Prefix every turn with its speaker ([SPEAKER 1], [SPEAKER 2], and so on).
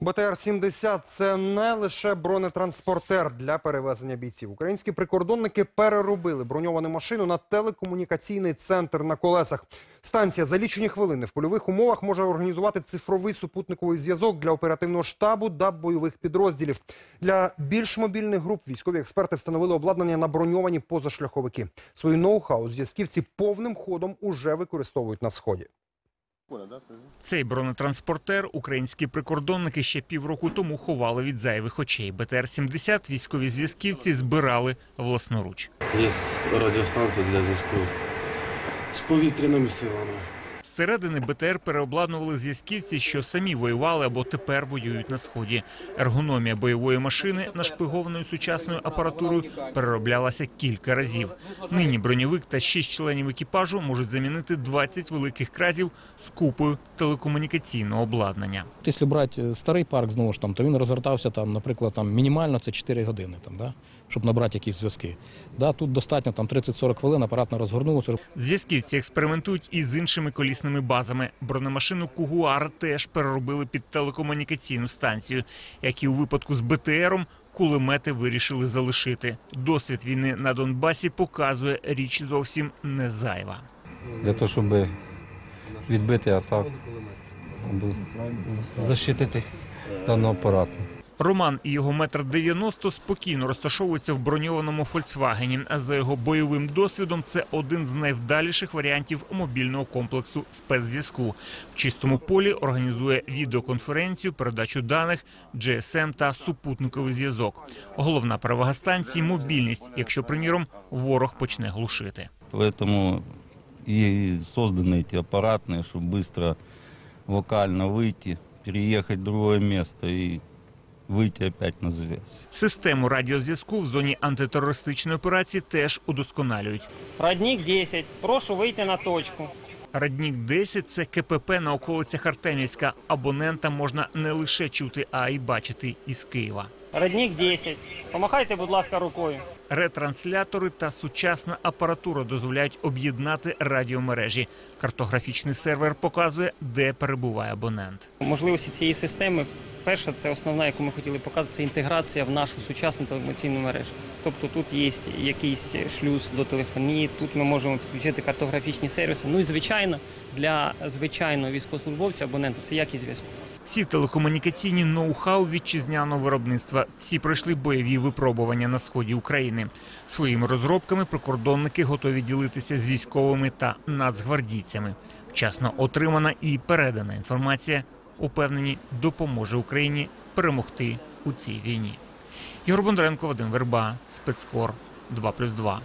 [SPEAKER 1] БТР-70 – це не лише бронетранспортер для перевезення бійців. Українські прикордонники переробили броньовану машину на телекомунікаційний центр на колесах. Станція за лічені хвилини в польових умовах може організувати цифровий супутниковий зв'язок для оперативного штабу та бойових підрозділів. Для більш мобільних груп військові експерти встановили обладнання на броньовані позашляховики. Свою ноу-хау зв'язківці повним ходом уже використовують на сході.
[SPEAKER 2] Цей бронетранспортер українські прикордонники ще півроку тому ховали від зайвих очей. БТР-70 військові зв'язківці збирали власноруч.
[SPEAKER 3] Є радіостанція для зв'язку з повітряними силами.
[SPEAKER 2] Зсередини БТР переобладнували зв'язківці, що самі воювали або тепер воюють на сході. Ергономія бойової машини, нашпигованою сучасною апаратурою, перероблялася кілька разів. Нині броньовик та шість членів екіпажу можуть замінити 20 великих кразів з купою телекомунікаційного обладнання.
[SPEAKER 4] Якщо брати е, старий парк знову ж там, то він розгортався там, наприклад, там мінімально це 4 години, там, да? Щоб набрати якісь зв'язки. Да, тут достатньо там 30-40 хвилин, апаратно розгорнулося.
[SPEAKER 2] Зв'язківці експериментують і з іншими колісними базами. Бронемашину Кугуар теж переробили під телекомунікаційну станцію. Як і у випадку з БТРом, кулемети вирішили залишити. Досвід війни на Донбасі показує річ зовсім не зайва.
[SPEAKER 5] для того, щоб відбити атаку, защитити дану апарату.
[SPEAKER 2] Роман і його метр дев'яносто спокійно розташовуються в броньованому Фольксвагені. А за його бойовим досвідом це один з найвдаліших варіантів мобільного комплексу спецзв'язку. В чистому полі організує відеоконференцію, передачу даних, GSM та супутниковий зв'язок. Головна перевага станції мобільність, якщо приміром ворог почне глушити.
[SPEAKER 6] Поэтому и созданы эти аппаратные, чтобы быстро вокально выйти, переехать в другое место и вийти опять на зв'язок.
[SPEAKER 2] Систему радіозв'язку в зоні антитерористичної операції теж удосконалюють.
[SPEAKER 7] Родник 10. Прошу вийти на точку.
[SPEAKER 2] Раднік 10 – це КПП на околицях Артемівська. Абонента можна не лише чути, а й бачити із Києва.
[SPEAKER 7] Родник 10. Помахайте, будь ласка, рукою.
[SPEAKER 2] Ретранслятори та сучасна апаратура дозволяють об'єднати радіомережі. Картографічний сервер показує, де перебуває абонент.
[SPEAKER 7] Можливості цієї системи. Перша, це основна, яку ми хотіли показати, це інтеграція в нашу сучасну телекомунікаційну мережу. Тобто тут є якийсь шлюз до телефонії, тут ми можемо підключити картографічні сервіси. Ну і звичайно, для звичайного військовослужбовця абонента це якість зв'язку.
[SPEAKER 2] Всі телекомунікаційні ноу-хау вітчизняного виробництва. Всі пройшли бойові випробування на сході України. Своїми розробками прикордонники готові ділитися з військовими та нацгвардійцями. Вчасно отримана і передана інформація, упевнені, допоможе Україні перемогти у цій війні. Ігор Бондаренко, Вадим Верба, спецкор 2+,2.